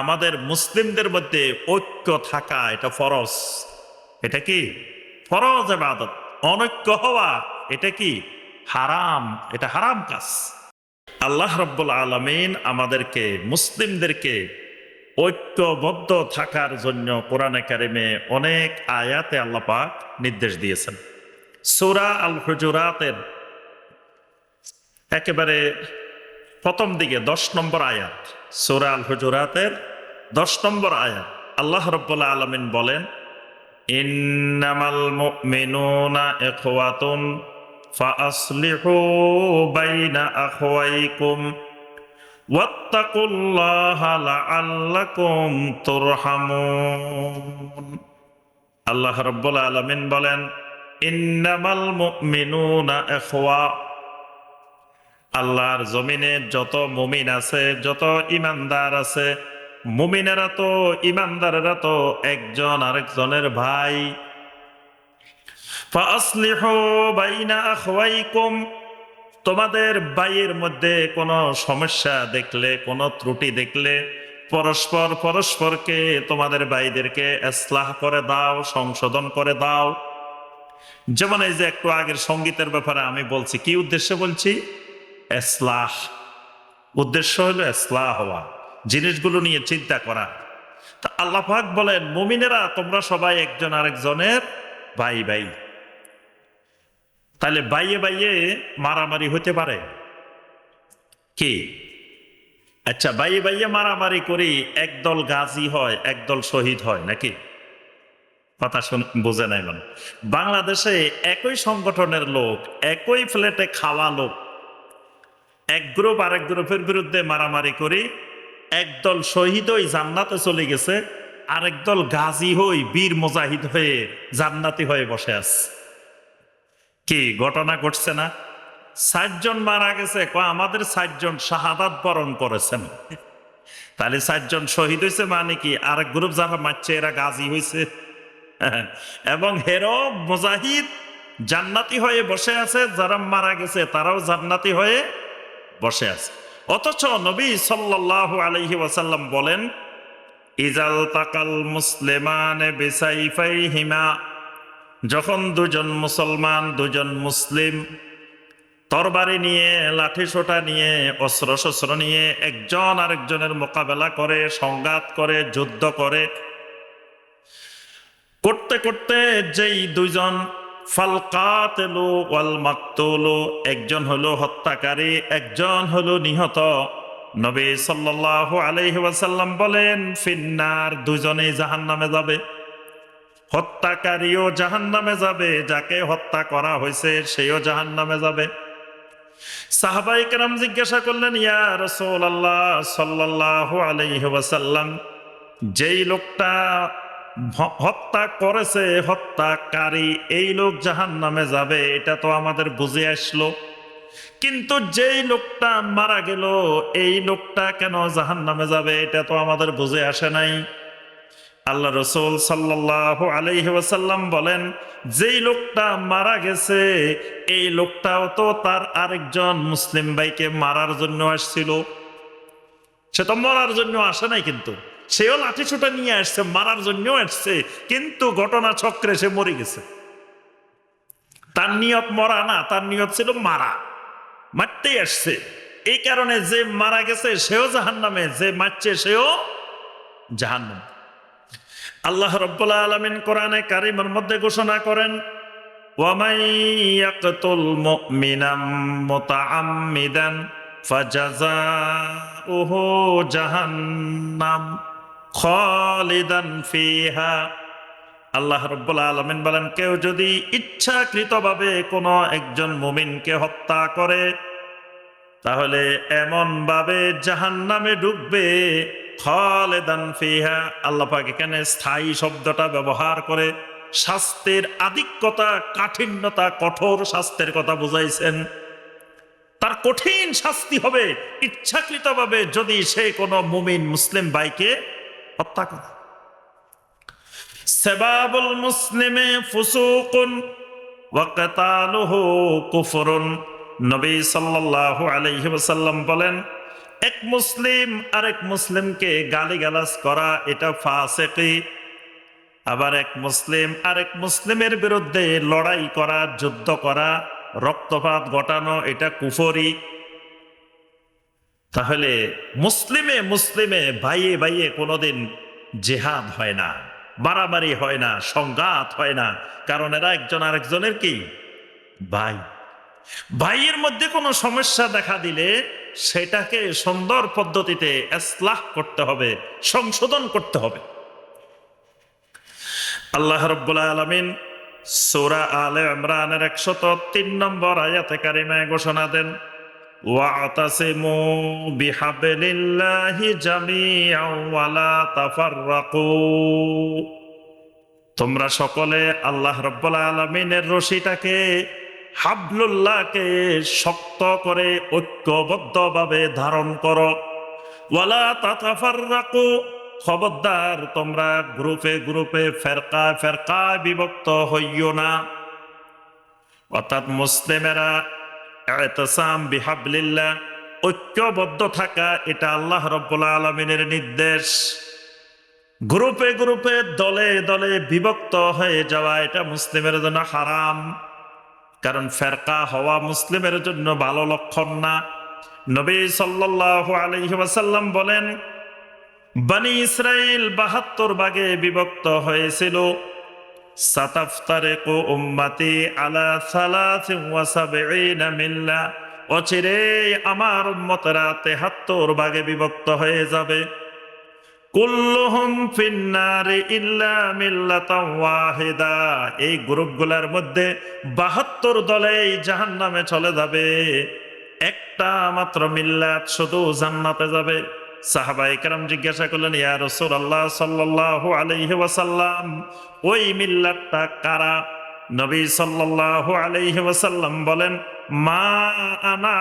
আমাদের মুসলিমদের মধ্যে ঐক্য থাকা এটা ফরজ। এটা কি? ফরজ এবাদত অনৈক্য হওয়া, এটা কি? হারাম। এটা হারাম কাজ। আল্লাহ রব্বুল আলমিন আমাদেরকে, মুসলিমদেরকে ঐক্যবদ্ধ থাকার জন্য কোরআনে কারিমে অনেক আয়াতে আল্লাহ পাক নির্দেশ দিয়েছেন। সুরা আল হুজুরাতের একেবারে প্রথম দিকে দশ নম্বর আয়াত, সুরা আল হুজুরাতের দশ নম্বর আয়াত। আল্লাহ রব্বুল্লাহ আলমিন বলেন আল্লাহ রব্বুল আলমিন বলেন, ইন্নামাল মুমিনুনা ইখওয়া আল্লাহর জমিনে যত মুমিন আছে, যত ইমানদার আছে, মুমিনেরা তো, ইমানদারেরা তো একজন আরেকজনের ভাই। তোমাদের ভাইয়ের মধ্যে কোনো সমস্যা দেখলে, কোনো ত্রুটি দেখলে, পরস্পর পরস্পরকে, তোমাদের ভাইদেরকে ইসলাহ করে দাও, সংশোধন করে দাও। যেমন এই যে একটু আগের সঙ্গীতের ব্যাপারে আমি বলছি, কি উদ্দেশ্যে বলছি? এসলাহ। উদ্দেশ্য হলো এসলাহ হওয়া, জিনিসগুলো নিয়ে চিন্তা করা। তা আল্লাহ পাক বলেন, মুমিনেরা তোমরা সবাই একজন আরেকজনের ভাই ভাই। তাহলে বাইয়ে বাইয়ে মারামারি হতে পারে। কি? আচ্ছা বাইয়ে বাইয়ে মারামারি করি একদল গাজী হয়, একদল শহীদ হয়, নাকি? কথা বুঝে নাই মানে। বাংলাদেশে একই সংগঠনের লোক, একই ফ্ল্যাটে খাওয়া লোক এক গ্রুপ আরেক গ্রুপের বিরুদ্ধে মারামারি করি। একদল শহীদ হই জান্নাতে চলে গেছে, আরেক দল গাজী হই বীর মুজাহিদ হয়ে জান্নাতি হয়ে বসে আছে। কি ঘটনা ঘটছে না? ষাটজন মারা গেছে আমাদের ষাটজন শাহাদাত বরণ করেছেন। তাহলে ষাটজন শহীদ হয়েছে মানে কি? আরেক গ্রুপ যারা মারছে, এরা গাজী হয়েছে এবং হেরো মুজাহিদ জান্নাতি হয়ে বসে আছে, যারা মারা গেছে তারাও জান্নাতি হয়ে বসে আছে। অথচ নবী সাল্লাহ আলহি ওয়াসাল্লাম বলেন, ইজাল তাকাল মুসলিমান বেসাইফাই হিমা যখন দুজন মুসলমান, দুজন মুসলিম, তরবারি নিয়ে, লাঠি সোটা নিয়ে অস্ত্র শস্ত্র নিয়ে একজন আরেকজনের মোকাবেলা করে, সংঘাত করে, যুদ্ধ করে, করতে করতে যেই দুইজন ফালকাতেলু ওয়াল মাকতুলু, একজন হলো হত্যাকারী, একজন হলো নিহত। নবী আলাইহি ওয়াসাল্লাম বলেন, ফিন্নার দুজনেই জাহান্নামে যাবে। হত্যাকারীও জাহান্নামে যাবে, যাকে হত্যা করা হয়েছে সেও জাহান্নামে যাবে। সাহাবাই কেরাম জিজ্ঞাসা করলেন, ইয়া রাসূলুল্লাহ সাল্লাল্লাহু আলাইহি ওয়াসাল্লাম, যেই লোকটা হত্যা করেছে, হত্যাকারী, এই লোক জাহান নামে যাবে, এটা তো আমাদের বুঝে আসলো। কিন্তু যেই লোকটা মারা গেল, এই লোকটা কেন জাহান নামে যাবে, এটা তো আমাদের বুঝে আসে নাই। আল্লাহ রসুল সাল্লাহ আলাইহি ওয়াসাল্লাম বলেন, যেই লোকটা মারা গেছে, এই লোকটাও তো তার আরেকজন মুসলিম ভাইকে মারার জন্য আসছিল। সে তো মরার জন্য আসে নাই কিন্তু। সেও লাঠি ছোটা নিয়ে আসছে, মারার জন্য আসছে, কিন্তু ঘটনা চক্রে সে মরে গেছে। তার নিয়ত মরা না, তার নিয়ত ছিল মারা। মারতেই আসছে। এই কারণে যে মারা গেছে, সেও জাহান নামে যে মারছে, সেও জাহান নামে আল্লাহ রব্বুল্লাহ আলমিন কোরআনে কারিমের মধ্যে ঘোষণা করেন জাহান্নাম। খালিদান ফিহা। আল্লাহ রব্বুল আলমিন বলেন, কেউ যদি ইচ্ছাকৃতভাবে কোনো একজন মুমিনকে হত্যা করে, তাহলে এমন ভাবে জাহান নামে ঢুকবে খালেদান ফিহা। আল্লাহ এখানে স্থায়ী শব্দটা ব্যবহার করে শাস্তির আধিক্যতা, কাঠিন্যতা, কঠোর শাস্তের কথা বুঝাইছেন। তার কঠিন শাস্তি হবে ইচ্ছাকৃতভাবে যদি সে কোনো মুমিন, মুসলিম ভাইকে হত্যা করে। সেবাবুল মুসলিমে ফুসুকুন ওয়াকাতালুহু কুফরুন। নবী সাল্লাল্লাহু আলাইহি ওয়াসাল্লাম বলেন, এক মুসলিম আরেক মুসলিমকে গালিগালাজ করা, এটা ফাসেকি। আবার এক মুসলিম আরেক মুসলিমের বিরুদ্ধে লড়াই করা, যুদ্ধ করা, রক্তপাত ঘটানো, এটা কুফরি। তাহলে মুসলিমে মুসলিমে ভাইয়ে ভাইয়ে কোনোদিন জেহাদ হয় না বাড়াবাড়ি হয় না, সংঘাত হয় না। কারণ এরা একজন আরেকজনের কি? ভাই। ভাইয়ের মধ্যে কোনো সমস্যা দেখা দিলে সেটাকে সুন্দর পদ্ধতিতে এসলাহ করতে হবে, সংশোধন করতে হবে। আল্লাহ রব্বুল আলমিন সোরা আলে ইমরানের একশত তিন নম্বর আয়াতে কারিমায় ঘোষণা দেন واعتصموا بحبل الله جميعا ولا تفرقوا তোমরা সকলে আল্লাহ রব্বুল আলমিনের রশিটাকে হাবলুল্লাহকে শক্ত করে ঐক্যবদ্ধভাবে ধারণ করো ওয়ালা তাতাফাররাকু খবরদার তোমরা গ্রুপে গ্রুপে ফেরকা ফেরকা বিভক্ত হইও না অর্থাৎ মুসলিমেরা এতেসাম বিহাবলিল্লাহ, ঐক্যবদ্ধ থাকা এটা আল্লাহ রব্বুল আলমিনের নির্দেশ। গ্রুপে গ্রুপে, দলে দলে বিভক্ত হয়ে যাওয়া এটা মুসলিমের জন্য হারাম। কারণ ফেরকা হওয়া মুসলিমের জন্য ভালো লক্ষণ না। নবী সাল্লাল্লাহু আলাইহি ওয়াসাল্লাম বলেন, বানি ইসরাইল বাহাত্তর ভাগে বিভক্ত হয়েছিল। সাতাফতারেকু উম্মতি আলা সালাসিন ওয়া মিল্লা। অচিরে আমার উম্মতরা তেহাত্তর ভাগে বিভক্ত হয়ে যাবে। কুল্লুহুম ফিন্নারে ইল্লা এই মধ্যে বাহাত্তর দলেই জাহান্নামে চলে যাবে। একটা মাত্র মিল্লাত শুধু জান্নাতে যাবে। সাহাবাই কারাম জিজ্ঞাসা করলেন, ইয়া রসুল আল্লাহ সাল্লাল্লাহু আলাইহি ওয়াসাল্লাম, ওই মিল্লাতটা কারা? নবী সাল্লাল্লাহু আলহি ওয়াসাল্লাম বলেন, মা আনা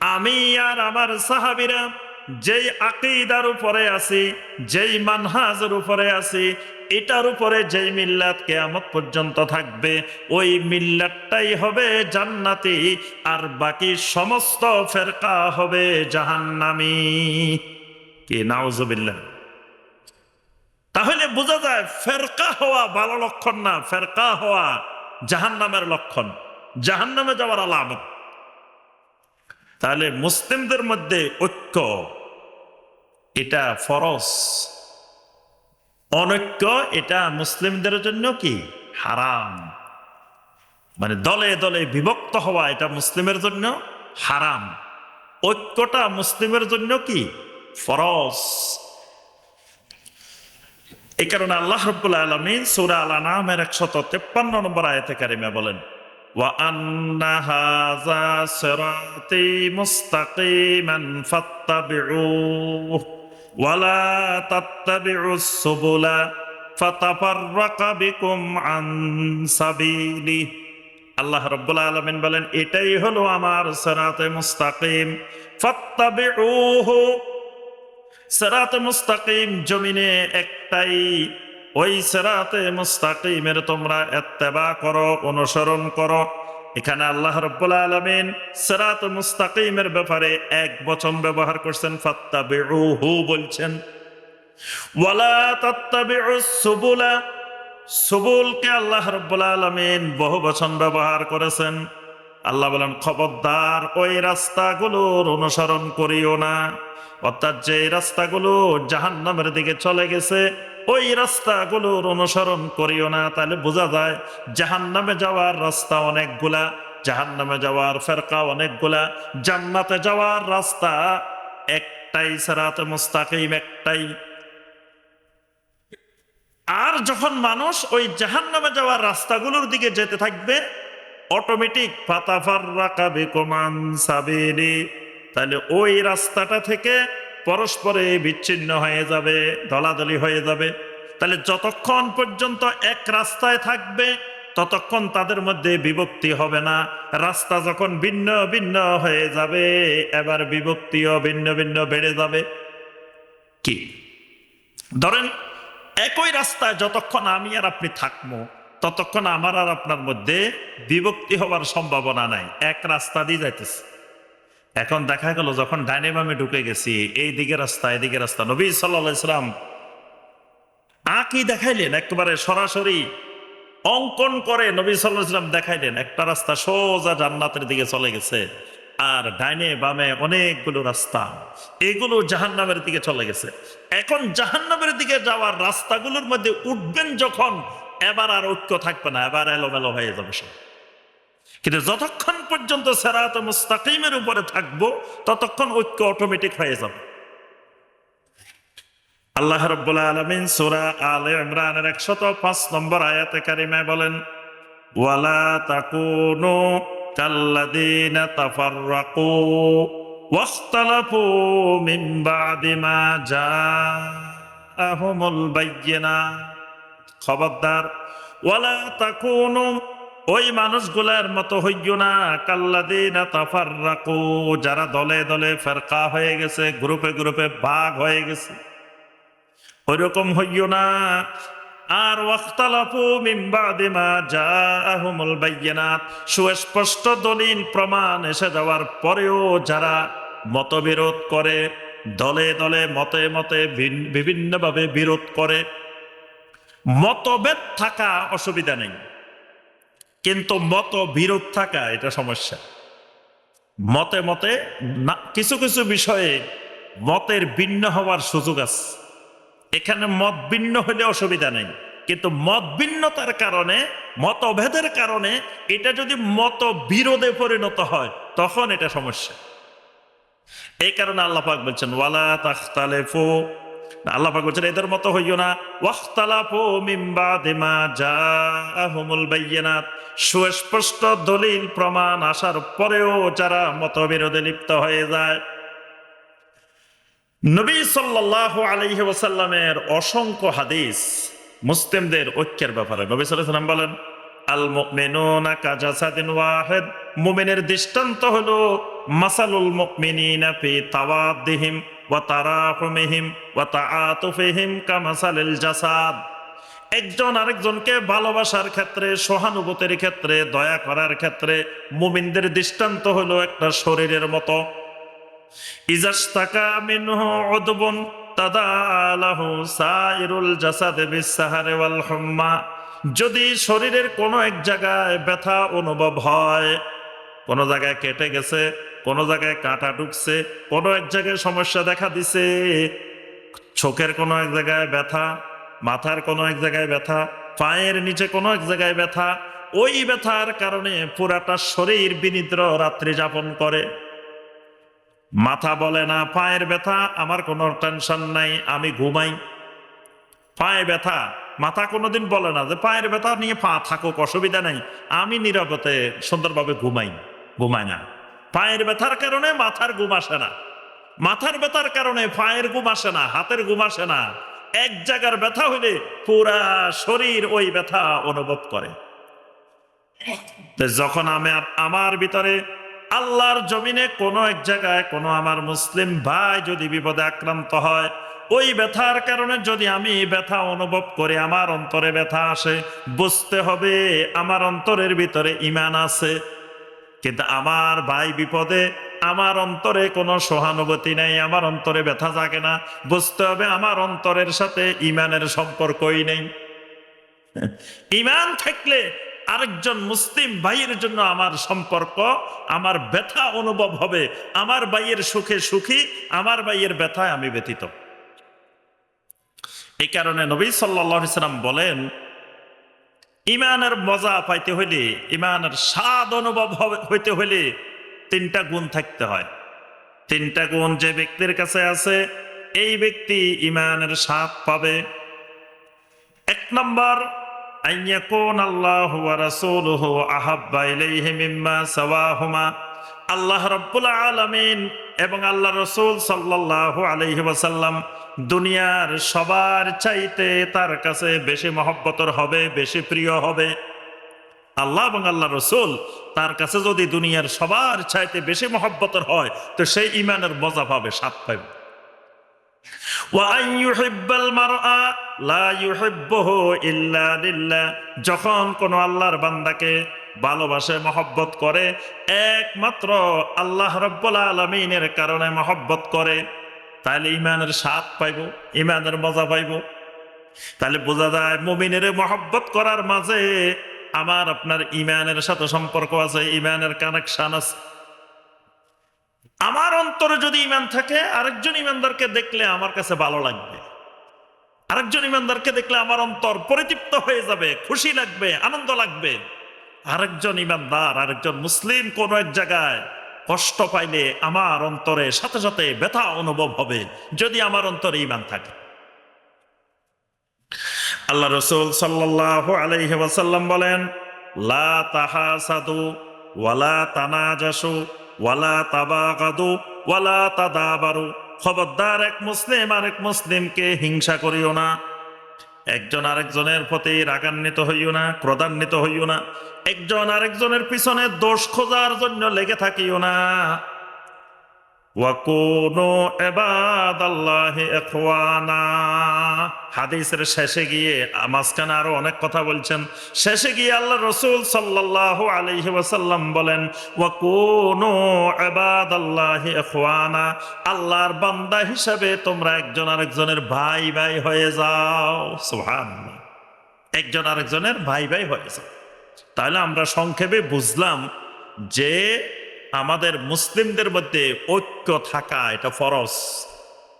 আমি আর আমার সাহাবীরা যেই আকিদার উপরে আছি, যেই মানহাজের উপরে আছি, এটার উপরে যেই মিল্লাত কেয়ামত পর্যন্ত থাকবে, ওই মিল্লাতটাই হবে জান্নাতি, আর বাকি সমস্ত ফেরকা হবে জাহান্নামি। কি নাউজুবিল্লাহ তাহলে বোঝা যায় ফেরকা হওয়া ভালো লক্ষণ না, ফেরকা হওয়া জাহান্নামের লক্ষণ। জাহান্নামে যাওয়ার আলামত। তাহলে মুসলিমদের মধ্যে ঐক্য। এটা ফরজ অনৈক্য এটা মুসলিমদের জন্য কি হারাম মানে দলে দলে বিভক্ত হওয়া এটা মুসলিমের জন্য হারাম ঐক্যটা মুসলিমের জন্য কি ফরজ এই কারণে আল্লাহ রব্বুল আলমিন সুরা আল নামের একশত তেপ্পান্ন নম্বর আয়তে কারিমা বলেন وأن هذا صراطي مستقيما فاتبعوه ওয়ালা তাত্তাবিউস সুবুলা ফাতাফাররাকা বিকুম আন সাবিলি। আল্লাহ রব্বুল আলমিন বলেন, এটাই হলো আমার সেরাতে মুস্তাকিম। সেরাতে মুস্তাকিম জমিনে একটাই, ওই সেরাতে মুস্তাকিমের তোমরা এত্তেবা করো, অনুসরণ করো। এখানে আল্লাহ রব্বুল আলমিন সেরাত মুস্তাকিমের ব্যাপারে এক বচন ব্যবহার করছেন, ফাত্তাবিউহু বলছেন, ওয়ালা তাত্তাবিউ সুবুলা। সুবুলকে আল্লাহ রব্বুল আলমিন বহু বচন ব্যবহার করেছেন। আল্লাহ বলেন, খবরদার ওই রাস্তাগুলোর অনুসরণ করিও না। অর্থাৎ যে রাস্তাগুলো জাহান্নামের দিকে চলে গেছে ওই রাস্তাগুলোর অনুসরণ করিও না, তাহলে বোঝা যায় জাহান্নামে যাওয়ার রাস্তা অনেকগুলা, জাহান্নামে যাওয়ার ফেরকা অনেকগুলা, জান্নাতে যাওয়ার রাস্তা একটাই, সেরাতে মুস্তাকিম একটাই। আর যখন মানুষ ওই জাহান্নামে যাওয়ার রাস্তাগুলোর দিকে যেতে থাকবে অটোমেটিক ফাতাফার রাকাবে কমান সাবেরি তাহলে ওই রাস্তাটা থেকে পরস্পরে বিচ্ছিন্ন হয়ে যাবে, দলাদলি হয়ে যাবে। তাহলে যতক্ষণ পর্যন্ত এক রাস্তায় থাকবে, ততক্ষণ তাদের মধ্যে বিভক্তি হবে না। রাস্তা যখন ভিন্ন ভিন্ন হয়ে যাবে, এবার বিভক্তিও ভিন্ন ভিন্ন বেড়ে যাবে। কি? ধরেন, একই রাস্তায় যতক্ষণ আমি আর আপনি থাকব, ততক্ষণ আমার আর আপনার মধ্যে বিভক্তি হওয়ার সম্ভাবনা নাই। এক রাস্তা দিয়ে যাইতেছে। এখন দেখা গেল যখন ডাইনে বামে ঢুকে গেছি, এই দিকে রাস্তা এদিকে রাস্তা। নবী সাল্লাহ ইসলাম আঁকি দেখাইলেন? একেবারে সরাসরি অঙ্কন করে নবী সাল্লাহ দেখাইলেন, একটা রাস্তা সোজা জান্নাতের দিকে চলে গেছে। আর ডাইনে বামে অনেকগুলো রাস্তা, এগুলো জাহান্নামের দিকে চলে গেছে। এখন জাহান্নামের দিকে যাওয়ার রাস্তাগুলোর মধ্যে উঠবেন যখন, এবার আর ঐক্য থাকবে না, এবার এলোমেলো হয়ে যাবে সব। কিন্তু যতক্ষণ পর্যন্ত সেরাত মুস্তাকিমের উপরে থাকব, ততক্ষণ ঐক্য অটোমেটিক হয়ে যাবে। আল্লাহ রব্বুল আলমিন সুরা আলে ইমরানের একশত পাঁচ নম্বর আয়াতে কারিমায় বলেন, ওয়ালা তাকুনু কাল্লাদিনা তাফাররাকু ওয়াখতালাফু মিন বাদি মা জাআহুমুল খবরদার, ওয়ালা তাকুনু ওই মানুষগুলার মতো হইও না। কাল্লাদিনা তাফাররাকু, যারা দলে দলে ফেরকা হয়ে গেছে, গ্রুপে গ্রুপে ভাগ হয়ে গেছে। ওইরকম হইও না। আর ওয়াখতালাফু মিন বাদি মা জাআহুমুল বায়্যিনাত সুস্পষ্ট দলিল প্রমাণ এসে যাওয়ার পরেও যারা মতবিরোধ করে, দলে দলে মতে মতে ভিন- বিভিন্নভাবে বিরোধ করে, মতভেদ থাকা অসুবিধা নেই। কিন্তু মত বিরোধ থাকা এটা সমস্যা। মতে মতে কিছু কিছু বিষয়ে মতের ভিন্ন হওয়ার সুযোগ আছে। এখানে মত ভিন্ন হলে অসুবিধা নেই। কিন্তু মত ভিন্নতার কারণে, মতভেদের কারণে এটা যদি মত বিরোধে পরিণত হয়, তখন এটা সমস্যা। এই কারণে আল্লাপাক বলছেন, ওয়ালা তাখতালিফু এদের মতো হইও না। সুস্পষ্ট দলিল, প্রমাণ আসার পরেও যারা লিপ্ত হয়ে যায়। নবী সাল্লাল্লাহু আলাইহি অসংখ্য হাদিস মুসলিমদের ঐক্যের ব্যাপারে। নবী সাল্লাল্লাহু বলেন, আল মুমিনুনা কাজাসাদিন ওয়াহিদ। মুমিনের দৃষ্টান্ত হলো মাসালুল মুমিনিনা ফি তাওয়াদ্দিহিম ওয়া তারাহুমিহিম ওয়া তাআতুফিহিম কামাসালিল জাসাদ। একজন আরেকজনকে ভালোবাসার ক্ষেত্রে, সহানুভূতির ক্ষেত্রে, দয়া করার ক্ষেত্রে মুমিনদের দৃষ্টান্ত হলো একটা শরীরের মতো। ইজাস্তাকা মিনহু উদবুন তাদালাহু সাইরুল জাসাদে বিসাহারে ওয়াল হুম্মা। যদি শরীরের কোনো এক জায়গায় ব্যথা অনুভব হয়, কোনো জায়গায় কেটে গেছে কোনো জায়গায় কাঁটা ঢুকছে, কোনো এক জায়গায় সমস্যা দেখা দিছে। চোখের কোনো এক জায়গায় ব্যথা, মাথার কোনো এক জায়গায় ব্যথা, পায়ের নিচে কোনো এক জায়গায় ব্যথা। ওই ব্যথার কারণে পুরাটা শরীর বিনিদ্র রাত্রি যাপন করে। মাথা বলে না, পায়ের ব্যথা, আমার কোনো টেনশন নাই, আমি ঘুমাই। পায়ে ব্যথা, মাথা কোনোদিন বলে না যে, পায়ের ব্যথা নিয়ে পা থাকুক, অসুবিধা নাই, আমি নিরাপদে সুন্দরভাবে ঘুমাই। ঘুমাই না। পায়ের ব্যথার কারণে মাথার ঘুম আসে না। মাথার ব্যথার কারণে পায়ের ঘুম আসে না, হাতের ঘুম আসে না। এক জায়গার ব্যথা হইলে পুরা শরীর ওই ব্যথা অনুভব করে। যখন আমি আমার ভিতরে আল্লাহর জমিনে কোনো এক জায়গায় কোনো আমার মুসলিম ভাই যদি বিপদে আক্রান্ত হয়, ওই ব্যথার কারণে যদি আমি ব্যথা অনুভব করে, আমার অন্তরে ব্যথা আসে, বুঝতে হবে আমার অন্তরের ভিতরে ইমান আছে। কিন্তু আমার ভাই বিপদে, আমার অন্তরে কোনো সহানুভূতি নেই, আমার অন্তরে ব্যথা জাগে না। বুঝতে হবে আমার অন্তরের সাথে ইমানের সম্পর্কই নেই। ইমান থাকলে আরেকজন মুসলিম ভাইয়ের জন্য আমার সম্পর্ক, আমার ব্যথা অনুভব হবে। আমার ভাইয়ের সুখে সুখী, আমার ভাইয়ের ব্যথায় আমি ব্যথিত। এই কারণে নবী সাল্লাহ সাল্লাম বলেন ইমানের মজা পাইতে হইলে, ইমানের স্বাদ অনুভব হইতে হইলে তিনটা গুণ থাকতে হয়। তিনটা গুণ যে ব্যক্তির কাছে আছে, এই ব্যক্তি ইমানের স্বাদ পাবে। এক নম্বর আল্লাহু রাব্বুল আলামিন এবং আল্লাহ রসুল সাল্লাল্লাহু আলাইহি ওয়াসাল্লাম দুনিয়ার সবার চাইতে তার কাছে বেশি মহব্বতর হবে, বেশি প্রিয় হবে। আল্লাহ এবং আল্লাহ রসুল তার কাছে যদি দুনিয়ার সবার চাইতে বেশি মহব্বতর হয়, তো সেই ইমানের মজা পাবে সাপ পাবে। যখন কোন আল্লাহর বান্দাকে ভালোবাসে, মহব্বত করে, একমাত্র আল্লাহ রব্বুল আলমিনের কারণে মহব্বত করে তাহলে ইমানের স্বাদ পাইব ইমানের মজা পাইব। তাহলে বোঝা যায় মুমিনের মহব্বত করার মাঝে আমার আপনার ইমানের সাথে সম্পর্ক আছে ইমানের কানেকশন আছে। আমার অন্তরে যদি ইমান থাকে, আরেকজন ইমানদারকে দেখলে আমার কাছে ভালো লাগবে। আরেকজন ইমানদারকে দেখলে আমার অন্তর পরিতৃপ্ত হয়ে যাবে, খুশি লাগবে, আনন্দ লাগবে। আরেকজন ইমানদার আরেকজন মুসলিম কোন এক জায়গায় কষ্ট পাইলে আমার অন্তরে সাথে সাথে ব্যথা অনুভব হবে, যদি আমার অন্তরে ইমান থাকে। আল্লাহ রসুল সাল্লাহ আলাইহি ওয়াসাল্লাম বলেন, লা তাহাসাদু ওয়ালা তানাজাসু ওয়ালা তাবাগাদু ওয়ালা তাদাবারু। খবরদার এক মুসলিম আরেক মুসলিমকে হিংসা করিও না। একজন আরেকজনের প্রতি রাগান্বিত হইও না, ক্রোধান্বিত হইও না। একজন আরেকজনের পিছনে দোষ খোঁজার জন্য লেগে থাকিও না। ওয়াকুনু ইবাদাল্লাহি ইখওয়ানা। হাদিসের শেষে গিয়ে, মাঝখানে আরও অনেক কথা বলছেন। শেষে গিয়ে আল্লাহ রসুল সাল্লাল্লাহু আলাইহি ওয়াসাল্লাম বলেন, ওয়াকুনু ইবাদাল্লাহি ইখওয়ানা। আল্লাহর বান্দা হিসাবে তোমরা একজন আরেকজনের ভাই ভাই হয়ে যাও। সুবহানাল্লাহ। একজন আরেকজনের ভাই ভাই হয়ে যাও। তাহলে আমরা সংক্ষেপে বুঝলাম যে আমাদের মুসলিমদের মধ্যে ঐক্য থাকা এটা ফরজ।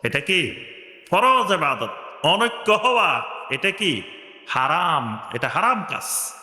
এটা কি? ফরজ এবাদত অনৈক্য হওয়া এটা কি? হারাম। এটা হারাম কাজ।